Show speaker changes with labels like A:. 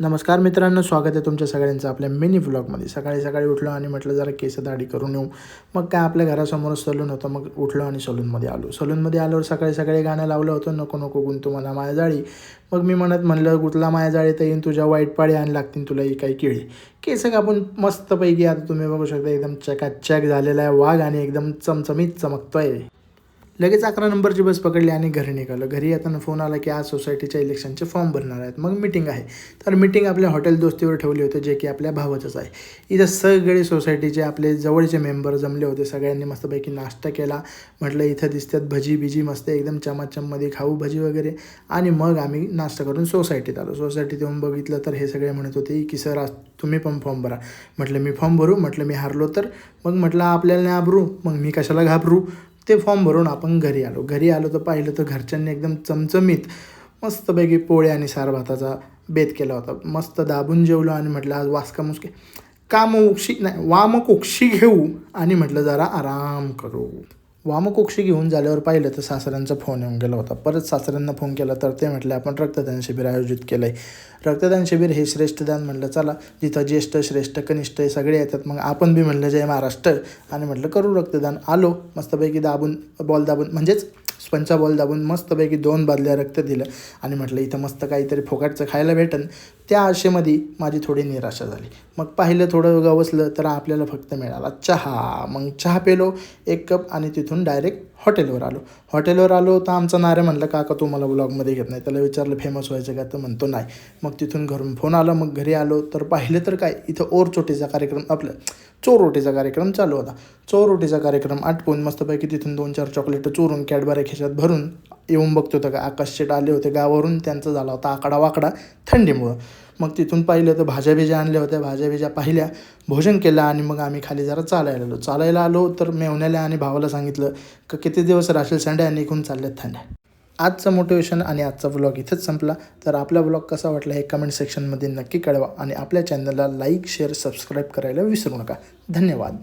A: नमस्कार मित्रांनो स्वागत आहे तुमच्या सगळ्यांचं आपल्या मिनी व्लॉगमध्ये सकाळी सकाळी उठलो आणि म्हटलं जरा केस दाढी करून येऊ. मग काय आपल्या घरासमोर सलून होतं. मग उठलो आणि सलूनमध्ये आलो. सलूनमध्ये आल्यावर सकाळी सकाळी गाणं लावलं होतं नको नको गुंतू मला माया जाळी मग मी म्हणत म्हणलं गुतला माया जाळी तर येईन तुझ्या वाईट पाळी आणि लागतील तुला ही काही केळी. केस कापून मस्तपैकी आता तुम्ही बघू शकता एकदम चकाचक झालेला आहे वाघ आणि एकदम चमचमीत चमकतो आहे लगेच अकरा नंबरची बस पकडली आणि घरी निघालो. घरी येताना फोन आला की आज सोसायटीच्या इलेक्शनचे फॉर्म भरणार आहेत. मग मिटिंग आहे. तर मिटिंग आपल्या हॉटेल दोस्तीवर ठेवली होती जे की आपल्या भावाचंच आहे. इथं सगळे सोसायटीचे आपले जवळचे मेंबर जमले होते. सगळ्यांनी मस्तपैकी नाश्ता केला. म्हटलं इथं दिसतात भजी बिजी मस्त एकदम चमाचममध्ये खाऊ भजी वगैरे. आणि मग आम्ही नाश्ता करून सोसायटीत आलो. सोसायटीत येऊन बघितलं तर हे सगळे म्हणत होते की सर आज तुम्ही पण फॉर्म भरा. म्हटलं मी फॉर्म भरू. म्हटलं मी हारलो तर. मग म्हटलं आपल्याला नाही घाबरू. मग मी कशाला घाबरू? ते फॉर्म भरून आपण घरी आलो. घरी आलो तर पाहिलं तर घरच्यांनी एकदम चमचमीत मस्तपैकी पोळ्या आणि सार भाताचा बेत केला होता. मस्त दाबून जेवलो आणि म्हटलं आज वासका मुसके. काम उक्षी नाही वामकोक्षी घेऊ. आणि म्हटलं जरा आराम करू. वामकोक्षी घेऊन झाल्यावर पाहिलं तर सासऱ्यांचा फोन येऊन गेला होता. परत सासऱ्यांना फोन केला तर ते म्हटले आपण रक्तदान शिबिर आयोजित केलं आहे रक्तदान शिबिर हे श्रेष्ठदान म्हटलं चला जिथं ज्येष्ठ श्रेष्ठ कनिष्ठ हे सगळे येतात मग आपण बी म्हणलं जय महाराष्ट्र. आणि म्हटलं करू रक्तदान. आलो मस्तपैकी दाबून बॉल दाबून म्हणजेच स्पंचा बॉल दाबून मस्तपैकी दोन बादल्या रक्त दिलं. आणि म्हटलं इथं मस्त काहीतरी फोकाटचं खायला भेटन. त्या आशेमध्ये माझी थोडी निराशा झाली. मग पाहिलं थोडं गवसलं तर आपल्याला फक्त मिळाला चहा. मग चहा पेलो एक कप आणि तिथून डायरेक्ट हॉटेलवर आलो. हॉटेलवर आलो तर आमचा नारे म्हणलं काका तू मला ब्लॉगमध्ये घेत नाही. त्याला विचारलं फेमस व्हायचं का? तर म्हणतो नाही. मग तिथून घरून फोन आला मग घरी आलो. तर पाहिलं तर काय इथं ओरचोटीचा कार्यक्रम आपलं चोरोटीचा कार्यक्रम चालू होता. चोरोटीचा कार्यक्रम आटपून मस्तपैकी तिथून दोन चार चॉकलेटं चोरून कॅडबऱ्या खिशात भरून येऊन बघतो होतं का? आकाश शेट आले होते गावावरून त्यांचा झाला होता आकडा वाकडा थंडीमुळं. मग तिथून पाहिलं तर भाज्या बिज्या आणल्या होत्या. भाज्या बिज्या पाहिल्या भोजन केलं आणि मग आम्ही खाली जरा चालायला आलो. चालायला आलो तर मेवण्याला आणि भावाला सांगितलं का किती दिवस राशील संड्या आणि इकून चालल्यात थंड्या. आजचं मोटिवेशन आणि आजचा व्लॉग इथेच संपला. तर आपला व्लॉग कसा वाटला हे कमेंट सेक्शनमध्ये नक्की कळवा आणि आपल्या चॅनलला लाईक शेअर सबस्क्राईब करायला विसरू नका. धन्यवाद.